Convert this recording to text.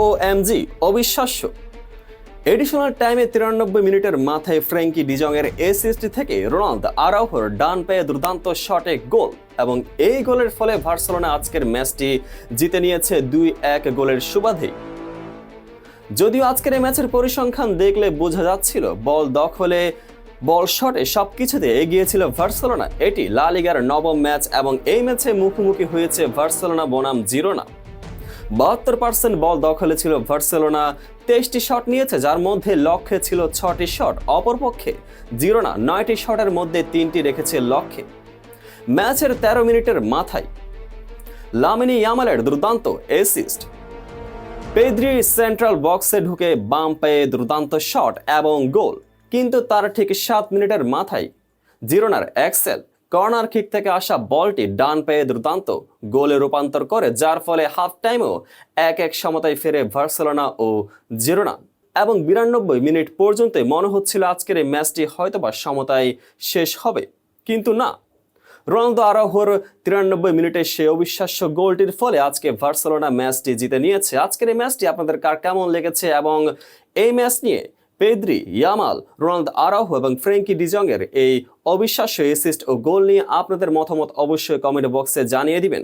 ও MG অবিশ্বাস্য। Additional টাইমে তিরানব্বই মিনিটের মাথায় ফ্র্যাঙ্কি ডিজংয়ের এসিএসটি থেকে রোনাল্ড আরাউহোর ডান পেয়ে দুর্দান্ত শটে গোল এবং এই গোলের ফলে ভার্সেলোনা আজকের ম্যাচটি জিতে নিয়েছে দুই এক গোলের সুবাদেই যদিও আজকের এই ম্যাচের পরিসংখ্যান দেখলে বোঝা যাচ্ছিল, বল দখলে, বল শটে সবকিছুতে এগিয়েছিল ভার্সেলোনা এটি লা লিগার নবম ম্যাচ এবং এই ম্যাচে মুখোমুখি হয়েছে ভার্সেলোনা বনাম জিরোনা। বাহাত্তর পার্সেন্ট বল দখলে ছিল ভার্সেলোনা তেইশটি শট নিয়েছে, যার মধ্যে লক্ষ্যে ছিল ছটি শট। অপরপক্ষে জিরোনা নয়টি শটের মধ্যে তিনটি রেখেছে লক্ষ্যে। ম্যাচের তেরো মিনিটের মাথায় লামিনি ইয়ামালের দুর্দান্ত এসিস্ট পেদ্রি সেন্ট্রাল বক্সে ঢুকে বাম পেয়ে দুর্দান্ত শট এবং গোল। কিন্তু তার ঠিক সাত মিনিটের মাথায় জিরোনার এক্সেল কর্নার কিক থেকে আসা বলটি ডান পায়ে দুর্দান্ত গোলে রূপান্তর করে, যার ফলে হাফ টাইমেও এক এক সমতায় ফেরে ভার্সেলোনা ও জিরোনা। এবং বিরানব্বই মিনিট পর্যন্ত মনে হচ্ছিল আজকের এই ম্যাচটি হয়তোবা সমতায় শেষ হবে। কিন্তু না, রোনালদো আরাহোর তিরানব্বই মিনিটে সে অবিশ্বাস্য গোলটির ফলে আজকে ভার্সেলোনা ম্যাচটি জিতে নিয়েছে। আজকের এই ম্যাচটি আপনাদের কার কেমন লেগেছে এবং এই ম্যাচ নিয়ে পেদ্রি, ইয়ামাল রোনাল্ড আরাহ এবং ফ্রেঙ্কি ডিজংয়ের এই অবিশ্বাস্য এসিস্ট ও গোল নিয়ে আপনাদের মতামত অবশ্যই কমেন্ট বক্সে জানিয়ে দিবেন।